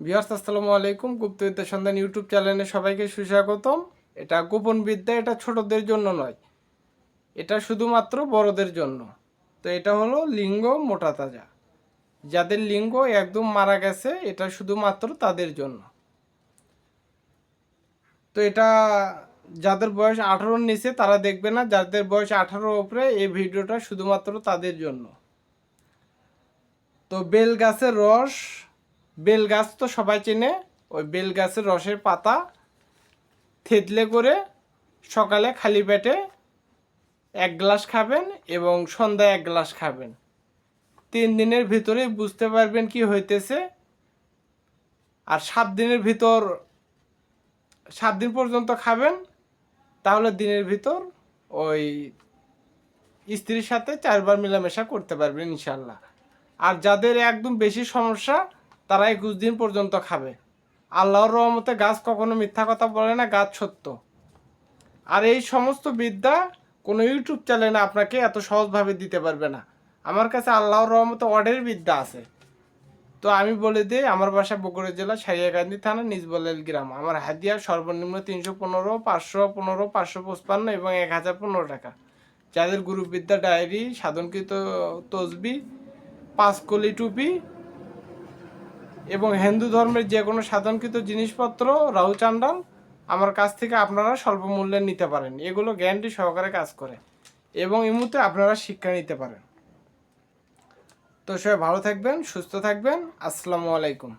বিহার্স আসসালামু আলাইকুম। গুপ্তবিদ্যা সন্ধান ইউটিউব চ্যানেলে সবাইকে সুস্বাগতম। এটা গোপন বিদ্যা, এটা ছোটদের জন্য নয়। এটা শুধুমাত্র বড়দের জন্য। তো এটা হলো লিঙ্গ মোটা তাজা। যাদের লিঙ্গ একদম মারা গেছে, এটা শুধুমাত্র তাদের জন্য। তো এটা যাদের বয়স আঠারোর নিচে, তারা দেখবে না। যাদের বয়স আঠারোর উপরে, এই ভিডিওটা শুধুমাত্র তাদের জন্য। তো বেল গাছের রস বেল গাছ তো সবাই চেনে, ওই বেল গাছের রসের পাতা থেতলে করে সকালে খালি পেটে এক গ্লাস খাবেন এবং সন্ধ্যায় এক গ্লাস খাবেন। তিন দিনের ভিতরে বুঝতে পারবেন কি হইতেছে। আর সাত দিনের ভিতর, সাত দিন পর্যন্ত খাবেন, তাহলে দিনের ভিতর ওই স্ত্রীর সাথে চারবার মেলামেশা করতে পারবেন ইনশাল্লাহ। আর যাদের একদম বেশি সমস্যা তারা একুশ দিন পর্যন্ত খাবে। আল্লাহর রহমতে গাছ কখনো মিথ্যা কথা বলে না, গাছ সত্য। আর এই সমস্ত বিদ্যা কোনো ইউটিউব চ্যানেলে আপনাকে এত সহজভাবে দিতে পারবে না। আমার কাছে আল্লাহর রহমতে অর্ডারের বিদ্যা আছে। তো আমি বলে দিই, আমার বাসা বগুড়া জেলা সারিয়াকান্দি থানা নিজবলেল গ্রাম। আমার হাদিয়া সর্বনিম্ন তিনশো পনেরো, পাঁচশো পনেরো, পাঁচশো পঁচপান্ন এবং এক হাজার পনেরো টাকা। যাদের গুরুবিদ্যা ডায়েরি, সাধনকৃত তসবি পাঁচকলি টুপি এবং হিন্দু ধর্মের যে কোনো সাধনকৃত জিনিসপত্র, রাহু চান্ডাল, আমার কাছ থেকে আপনারা স্বল্প মূল্যে নিতে পারেন। এগুলো গ্যারান্টি সহকারে কাজ করে এবং এই মুহূর্তে আপনারা শিক্ষা নিতে পারেন। তো সবাই ভালো থাকবেন, সুস্থ থাকবেন। আসসালামু আলাইকুম।